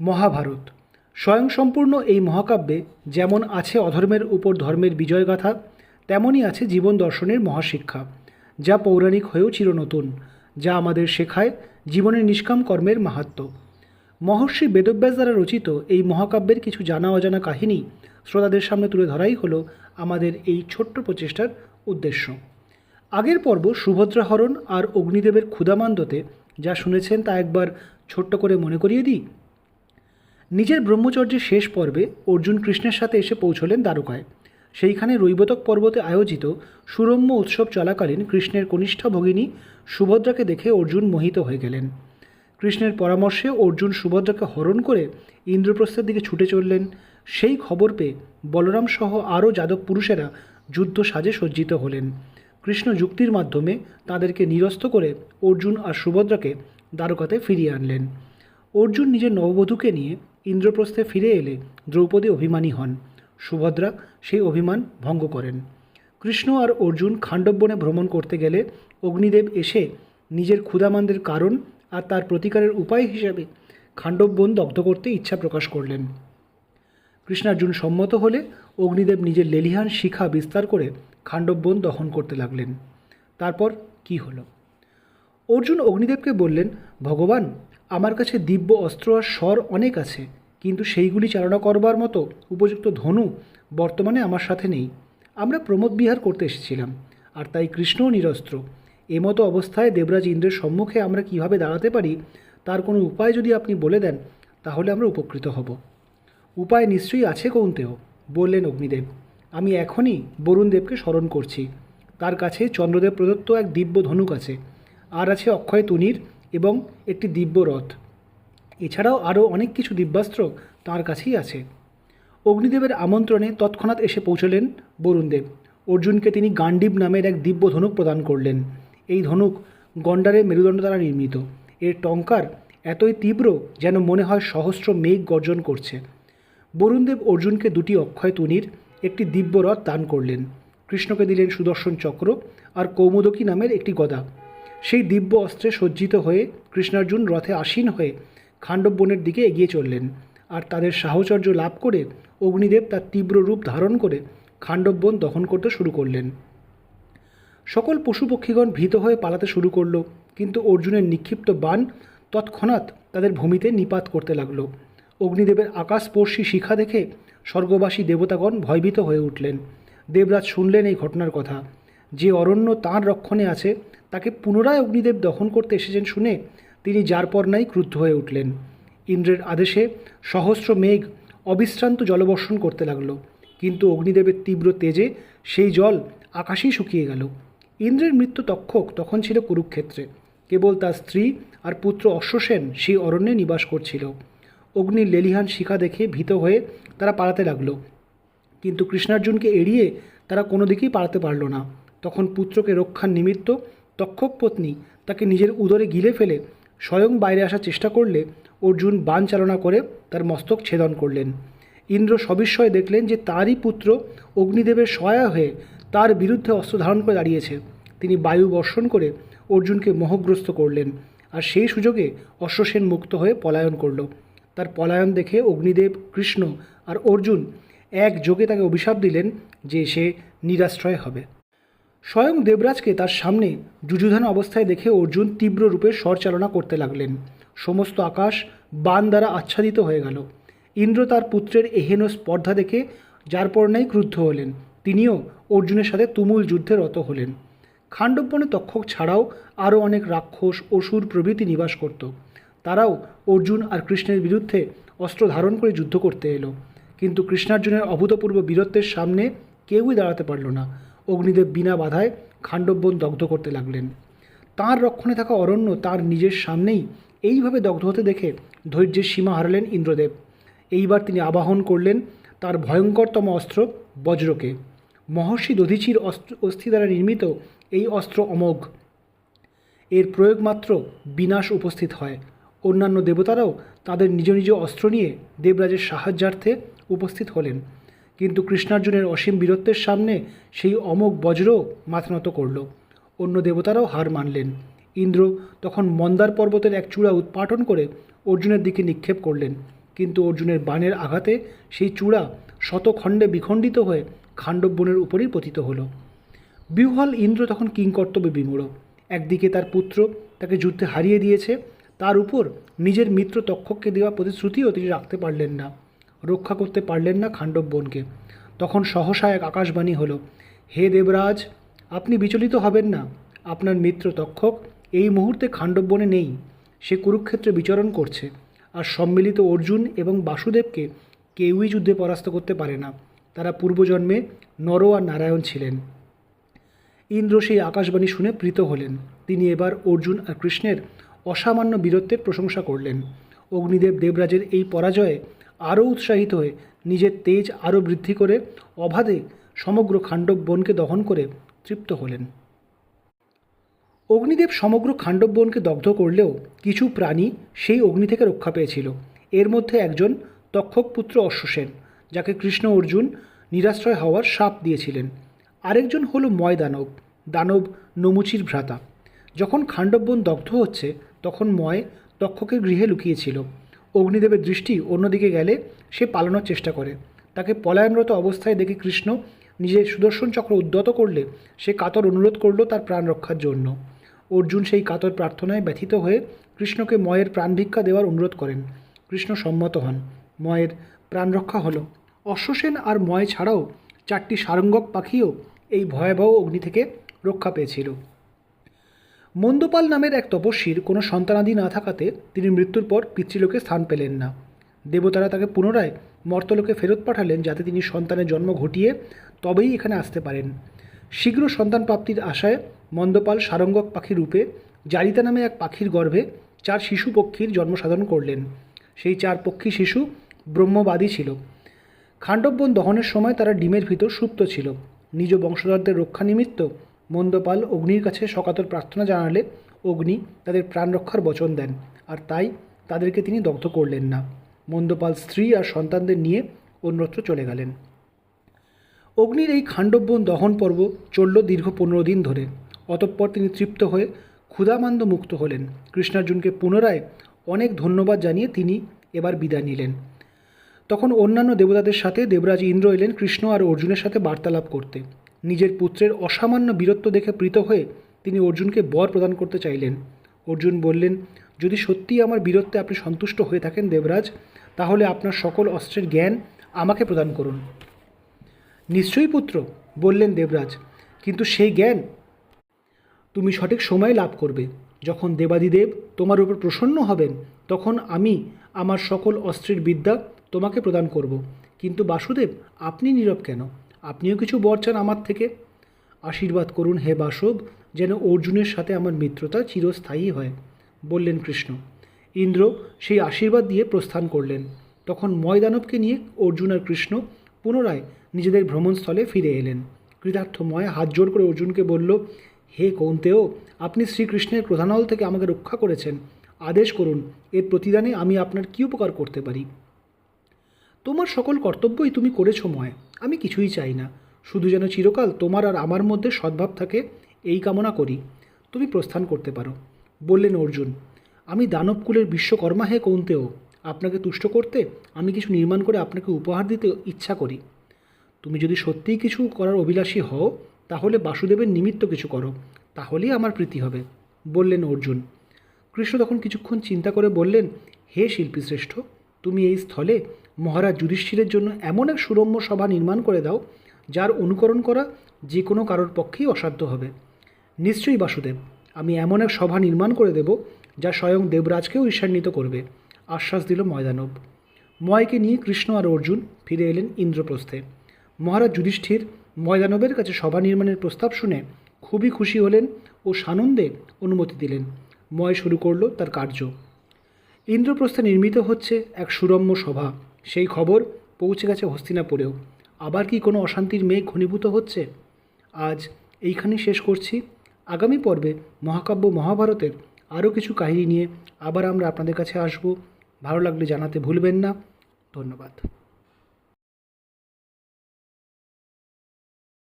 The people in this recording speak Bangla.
মহাভারত। স্বয়ংসম্পূর্ণ এই মহাকাব্যে যেমন আছে অধর্মের উপর ধর্মের বিজয়গাথা, তেমনই আছে জীবন দর্শনের মহাশিক্ষা, যা পৌরাণিক হয়েও চিরনতুন, যা আমাদের শেখায় জীবনের নিষ্কাম কর্মের মাহাত্ম্য মহর্ষি বেদব্যাস দ্বারা রচিত এই মহাকাব্যের কিছু জানা অজানা কাহিনী শ্রোতাদের সামনে তুলে ধরাই হলো আমাদের এই ছোট্ট প্রচেষ্টার উদ্দেশ্য। আগের পর্ব সুভদ্রাহরণ আর অগ্নিদেবের ক্ষুদামান্দতে যা শুনেছেন তা একবার ছোট্ট করে মনে করিয়ে দিই। নিজের ব্রহ্মচর্যের শেষ পর্বে অর্জুন কৃষ্ণের সাথে এসে পৌঁছলেন দ্বারকায়। সেইখানে রৈবতক পর্বতে আয়োজিত সুরম্য উৎসব চলাকালীন কৃষ্ণের কনিষ্ঠ ভগিনী সুভদ্রাকে দেখে অর্জুন মোহিত হয়ে গেলেন। কৃষ্ণের পরামর্শে অর্জুন সুভদ্রাকে হরণ করে ইন্দ্রপ্রস্থের দিকে ছুটে চললেন। সেই খবর পেয়ে বলরাম সহ আরও যাদব পুরুষেরা যুদ্ধ সাজে সজ্জিত হলেন। কৃষ্ণ যুক্তির মাধ্যমে তাদেরকে নিরস্ত করে অর্জুন আর সুভদ্রাকে দ্বারকাতে ফিরিয়ে আনলেন। অর্জুন নিজের নববধূকে নিয়ে ইন্দ্রপ্রস্থে ফিরে এলে দ্রৌপদী অভিমানী হন। সুভদ্রা সেই অভিমান ভঙ্গ করেন। কৃষ্ণ আর অর্জুন খাণ্ডববনে ভ্রমণ করতে গেলে অগ্নিদেব এসে নিজের ক্ষুধামানদের কারণ আর তার প্রতিকারের উপায় হিসাবে খাণ্ডববন দগ্ধ করতে ইচ্ছা প্রকাশ করলেন। কৃষ্ণার্জুন সম্মত হলে অগ্নিদেব নিজের লেলিহান শিখা বিস্তার করে খাণ্ডববন দহন করতে লাগলেন। তারপর কি হলো? অর্জুন অগ্নিদেবকে বললেন, ভগবান আমার কাছে দিব্য অস্ত্র আর স্বর অনেক আছে, কিন্তু সেইগুলি চালনা করবার মতো উপযুক্ত ধনু বর্তমানে আমার সাথে নেই। আমরা প্রমোদ বিহার করতে এসেছিলাম, আর তাই কৃষ্ণও নিরস্ত্র। এমতো অবস্থায় দেবরাজ ইন্দ্রের সম্মুখে আমরা কীভাবে দাঁড়াতে পারি, তার কোনো উপায় যদি আপনি বলে দেন, তাহলে আমরা উপকৃত হব। উপায় নিশ্চয়ই আছে কৌন্তেয়, বললেন অগ্নিদেব। আমি এখনই বরুণদেবকে স্মরণ করছি। তার কাছে চন্দ্রদেব প্রদত্ত এক দিব্য ধনুক আছে। আর আছে অক্ষয় তুনির এবং একটি দিব্য রথ এছাড়াও আরও অনেক কিছু দিব্যাস্ত্র তাঁর কাছেই আছে। অগ্নিদেবের আমন্ত্রণে তৎক্ষণাৎ এসে পৌঁছলেন বরুণদেব। অর্জুনকে তিনি গান্ডীব নামের এক দিব্য ধনুক প্রদান করলেন। এই ধনুক গন্ডারের মেরুদণ্ড দ্বারা নির্মিত। এর টঙ্কার এতই তীব্র যেন মনে হয় সহস্র মেঘ গর্জন করছে। বরুণদেব অর্জুনকে দুটি অক্ষয় তুনির একটি দিব্য রথ দান করলেন। কৃষ্ণকে দিলেন সুদর্শন চক্র আর কৌমুদকী নামের একটি গদা। সেই দিব্য অস্ত্রে সজ্জিত হয়ে কৃষ্ণার্জুন রথে আসীন হয়ে খাণ্ডববনের দিকে এগিয়ে চললেন। আর তাদের সাহচর্য লাভ করে অগ্নিদেব তার তীব্র রূপ ধারণ করে খাণ্ডববন দহন করতে শুরু করলেন। সকল পশু পক্ষীগণ ভীত হয়ে পালাতে শুরু করল, কিন্তু অর্জুনের নিক্ষিপ্ত বাণ তৎক্ষণাৎ তাদের ভূমিতে নিপাত করতে লাগল। অগ্নিদেবের আকাশস্পর্শী শিখা দেখে স্বর্গবাসী দেবতাগণ ভয়ভীত হয়ে উঠলেন। দেবরাজ শুনলেন এই ঘটনার কথা। যে অরণ্য তাঁর রক্ষণে আছে তাকে পুনরায় অগ্নিদেব দহন করতে এসেছেন শুনে তিনি যার পর নাই ক্রুদ্ধ হয়ে উঠলেন। ইন্দ্রের আদেশে সহস্র মেঘ অবিশ্রান্ত জলবর্ষণ করতে লাগল, কিন্তু অগ্নিদেবের তীব্র তেজে সেই জল আকাশেই শুকিয়ে গেল। ইন্দ্রের মৃত্যু তক্ষক তখন ছিল কুরুক্ষেত্রে। কেবল তার স্ত্রী আর পুত্র অশ্বসেন সেই অরণ্যে নিবাস করছিল। অগ্নির লেলিহান শিখা দেখে ভীত হয়ে তারা পালাতে লাগল। কিন্তু কৃষ্ণার্জুনকে এড়িয়ে তারা কোনো দিকেই পালাতে পারল না। তখন পুত্রকে রক্ষার নিমিত্ত তক্ষক পত্নী তাকে নিজের উদরে গিলে ফেলে স্বয়ং বাইরে আসার চেষ্টা করলে অর্জুন বান চালনা করে তার মস্তক ছেদন করলেন। ইন্দ্র সবিস্ময়ে দেখলেন যে তারই পুত্র অগ্নিদেবের সহায় হয়ে তার বিরুদ্ধে অস্ত্র ধারণ করে দাঁড়িয়েছে। তিনি বায়ু বর্ষণ করে অর্জুনকে মোহগ্রস্ত করলেন আর সেই সুযোগে অশ্বসেন মুক্ত হয়ে পলায়ন করল। তার পলায়ন দেখে অগ্নিদেব, কৃষ্ণ আর অর্জুন এক যোগে তাকে অভিশাপ দিলেন যে সে নিরাশ্রয় হবে। স্বয়ং দেবরাজকে তার সামনে যুযুধান অবস্থায় দেখে অর্জুন তীব্র রূপে স্বর চালনা করতে লাগলেন। সমস্ত আকাশ বান দ্বারা আচ্ছাদিত হয়ে গেল। ইন্দ্র তার পুত্রের এহেন স্পর্ধা দেখে যার পর নাই ক্রুদ্ধ হলেন। তিনিও অর্জুনের সাথে তুমুল যুদ্ধে রত হলেন। খাণ্ডববনে তক্ষক ছাড়াও আরও অনেক রাক্ষস অসুর প্রভৃতি নিবাস করত। তারাও অর্জুন আর কৃষ্ণের বিরুদ্ধে অস্ত্র ধারণ করে যুদ্ধ করতে এলো। কিন্তু কৃষ্ণার্জুনের অভূতপূর্ব বীরত্বের সামনে কেউই দাঁড়াতে পারল না। অগ্নিদেব বিনা বাধায় খাণ্ডববন দগ্ধ করতে লাগলেন। তাঁর রক্ষণে থাকা অরণ্য তার নিজের সামনেই এইভাবে দগ্ধ হতে দেখে ধৈর্যের সীমা হারালেন ইন্দ্রদেব। এইবার তিনি আবাহন করলেন তার ভয়ঙ্করতম অস্ত্র বজ্রকে। মহর্ষি দধিচির অস্ত্র অস্থি দ্বারা নির্মিত এই অস্ত্র অমোঘ। এর প্রয়োগ মাত্র বিনাশ উপস্থিত হয়। অন্যান্য দেবতারাও তাদের নিজ নিজ অস্ত্র নিয়ে দেবরাজের সাহায্যার্থে উপস্থিত হলেন। কিন্তু কৃষ্ণার্জুনের অসীম বীরত্বের সামনে সেই অমোঘ বজ্র মাথা নত করল। অন্য দেবতারাও হার মানলেন। ইন্দ্র তখন মন্দার পর্বতের এক চূড়া উৎপাটন করে অর্জুনের দিকে নিক্ষেপ করলেন। কিন্তু অর্জুনের বাণের আঘাতে সেই চূড়া শতখণ্ডে বিখণ্ডিত হয়ে খাণ্ডববনের উপরেই পতিত হলো। বিহ্বল ইন্দ্র তখন কিংকর্তব্যে বিমূঢ়। একদিকে তার পুত্র তাকে যুদ্ধে হারিয়ে দিয়েছে, তার উপর নিজের মিত্র তক্ষককে দেওয়া প্রতিশ্রুতিও তিনি রাখতে পারলেন না। রক্ষা করতে পারলেন না খাণ্ডববনকে তখন সহসা এক আকাশবাণী হলো, হে দেবরাজ, আপনি বিচলিত হবেন না। আপনার মিত্র তক্ষক এই মুহূর্তে খাণ্ডববনে নেই। সে কুরুক্ষেত্রে বিচরণ করছে। আর সম্মিলিত অর্জুন এবং বাসুদেবকে কেউই যুদ্ধে পরাস্ত করতে পারে না। তারা পূর্বজন্মে নর আর নারায়ণ ছিলেন। ইন্দ্র সেই আকাশবাণী শুনে প্রীত হলেন। তিনি এবার অর্জুন আর কৃষ্ণের অসামান্য বীরত্বের প্রশংসা করলেন। অগ্নিদেব দেবরাজের এই পরাজয়ে আরও উৎসাহিত হয়ে নিজের তেজ আরও বৃদ্ধি করে অবাধে সমগ্র খাণ্ডব বনকে দহন করে তৃপ্ত হলেন। অগ্নিদেব সমগ্র খাণ্ডব বনকে দগ্ধ করলেও কিছু প্রাণী সেই অগ্নি থেকে রক্ষা পেয়েছিল। এর মধ্যে একজন তক্ষক পুত্র অশ্বসেন যাকে কৃষ্ণ অর্জুন নিরাশ্রয় হওয়ার সাপ দিয়েছিলেন। আরেকজন হল ময় দানব দানব নমুচির ভ্রাতা। যখন খাণ্ডববন দগ্ধ হচ্ছে, তখন ময় তক্ষকের গৃহে লুকিয়েছিল। অগ্নিদেবের দৃষ্টি অন্যদিকে গেলে সে পালানোর চেষ্টা করে। তাকে পলায়নরত অবস্থায় দেখে কৃষ্ণ নিজের সুদর্শন চক্র উদ্যত করলে সে কাতর অনুরোধ করল তার প্রাণ রক্ষার জন্য। অর্জুন সেই কাতর প্রার্থনায় ব্যথিত হয়ে কৃষ্ণকে ময়ের প্রাণ ভিক্ষা দেওয়ার অনুরোধ করেন। কৃষ্ণ সম্মত হন। ময়ের প্রাণ রক্ষা হলো। অশ্বসেন আর ময় ছাড়াও চারটি সারঙ্গক পাখিও এই ভয়াবহ অগ্নি থেকে রক্ষা পেয়েছিল। মন্দপাল নামের এক তপস্বীর কোনো সন্তানাদি না থাকাতে তিনি মৃত্যুর পর পিতৃলোকে স্থান পেলেন না। দেবতারা তাকে পুনরায় মর্তলোকে ফেরত পাঠালেন যাতে তিনি সন্তানের জন্ম ঘটিয়ে তবেই এখানে আসতে পারেন। শীঘ্র সন্তান প্রাপ্তির আশায় মন্দপাল সারঙ্গক পাখি রূপে জারিতা নামে এক পাখির গর্ভে চার শিশু পক্ষীর জন্ম সাধন করলেন। সেই চার পক্ষী শিশু ব্রহ্মবাদী ছিল। খাণ্ডববন দহনের সময় তারা ডিমের ভিতর সুপ্ত ছিল। নিজ বংশধরদের রক্ষা নিমিত্ত মন্দপাল অগ্নির কাছে সকাতর প্রার্থনা জানালে অগ্নি তাদের প্রাণ রক্ষার বচন দেন, আর তাই তাদেরকে তিনি দগ্ধ করলেন না। মন্দপাল স্ত্রী আর সন্তানদের নিয়ে অন্যত্র চলে গেলেন। অগ্নির এই খাণ্ডববন দহন পর্ব চলল দীর্ঘ পনেরো দিন ধরে। অতঃপর তিনি তৃপ্ত হয়ে ক্ষুধামান্দ মুক্ত হলেন। কৃষ্ণার্জুনকে পুনরায় অনেক ধন্যবাদ জানিয়ে তিনি এবার বিদায় নিলেন। তখন অন্যান্য দেবতাদের সাথে দেবরাজ ইন্দ্র এলেন কৃষ্ণ আর অর্জুনের সাথে বার্তালাপ করতে। নিজের পুত্রের অসামান্য বীরত্ব দেখে প্রীত হয়ে তিনি অর্জুনকে বর প্রদান করতে চাইলেন। অর্জুন বললেন, যদি সত্যিই আমার বীরত্বে আপনি সন্তুষ্ট হয়ে থাকেন দেবরাজ, তাহলে আপনার সকল অস্ত্রের জ্ঞান আমাকে প্রদান করুন। নিশ্চয়ই পুত্র, বললেন দেবরাজ, কিন্তু সেই জ্ঞান তুমি সঠিক সময়ে লাভ করবে। যখন দেবাদিদেব তোমার উপর প্রসন্ন হবেন, তখন আমি আমার সকল অস্ত্রের বিদ্যা তোমাকে প্রদান করব। কিন্তু বাসুদেব, আপনি নীরব কেন? আপনিও কিছু বর চান আমার থেকে? আশীর্বাদ করুন হে বাসব, যেন অর্জুনের সাথে আমার মিত্রতা চিরস্থায়ী হয়, বললেন কৃষ্ণ। ইন্দ্র সেই আশীর্বাদ দিয়ে প্রস্থান করলেন। তখন ময়দানবকে নিয়ে অর্জুন আর কৃষ্ণ পুনরায় নিজেদের ভ্রমণস্থলে ফিরে এলেন। কৃতার্থময় হাত জোর করে অর্জুনকে বলল, হে কৌন্তেও আপনি শ্রীকৃষ্ণের প্রধানল থেকে আমাকে রক্ষা করেছেন। আদেশ করুন, এর প্রতিদানে আমি আপনার কী উপকার করতে পারি? তোমার সকল কর্তব্যই তুমি করেছ ময় আমি কিছুই চাই না। শুধু যেন চিরকাল তোমার আর আমার মধ্যে সদ্ভাব থাকে, এই কামনা করি। তুমি প্রস্থান করতে পারো। বললেন অর্জুন, আমি দানবকুলের বিশ্বকর্মা হে কৌন্তেও আপনাকে তুষ্ট করতে আমি কিছু নির্মাণ করে আপনাকে উপহার দিতে ইচ্ছা করি। তুমি যদি সত্যিই কিছু করার অভিলাষী হও, তাহলে বাসুদেবের নিমিত্ত কিছু করো। তাহলেই আমার প্রীতি হবে। বললেন অর্জুন, কৃষ্ণ তখন কিছুক্ষণ চিন্তা করে বললেন, হে শিল্পী শ্রেষ্ঠ তুমি এই স্থলে মহারাজ যুধিষ্ঠিরের জন্য এমন এক সুরম্য সভা নির্মাণ করে দাও, যার অনুকরণ করা যে কোনো কারোর পক্ষেই অসাধ্য হবে। নিশ্চয়ই বাসুদেব, আমি এমন এক সভা নির্মাণ করে দেব, যা স্বয়ং দেবরাজকেও ঈর্ষান্বিত করবে, আশ্বাস দিল ময়দানব। ময়কে নিয়ে কৃষ্ণ আর অর্জুন ফিরে এলেন ইন্দ্রপ্রস্থে। মহারাজ যুধিষ্ঠির ময়দানবের কাছে সভা নির্মাণের প্রস্তাব শুনে খুবই খুশি হলেন ও সানন্দে অনুমতি দিলেন। ময় শুরু করল তার কার্য। ইন্দ্রপ্রস্থে নির্মিত হচ্ছে এক সুরম্য সভা। সেই খবর পৌঁছে গেছে হস্তিনাপুরেও। আবার কি কোনো অশান্তির মেঘ ঘনীভূত হচ্ছে? আজ এইখানেই শেষ করছি। আগামী পর্বে মহাকাব্য মহাভারতের আরও কিছু কাহিনী নিয়ে আবার আমরা আপনাদের কাছে আসব। ভালো লাগলে জানাতে ভুলবেন না। ধন্যবাদ।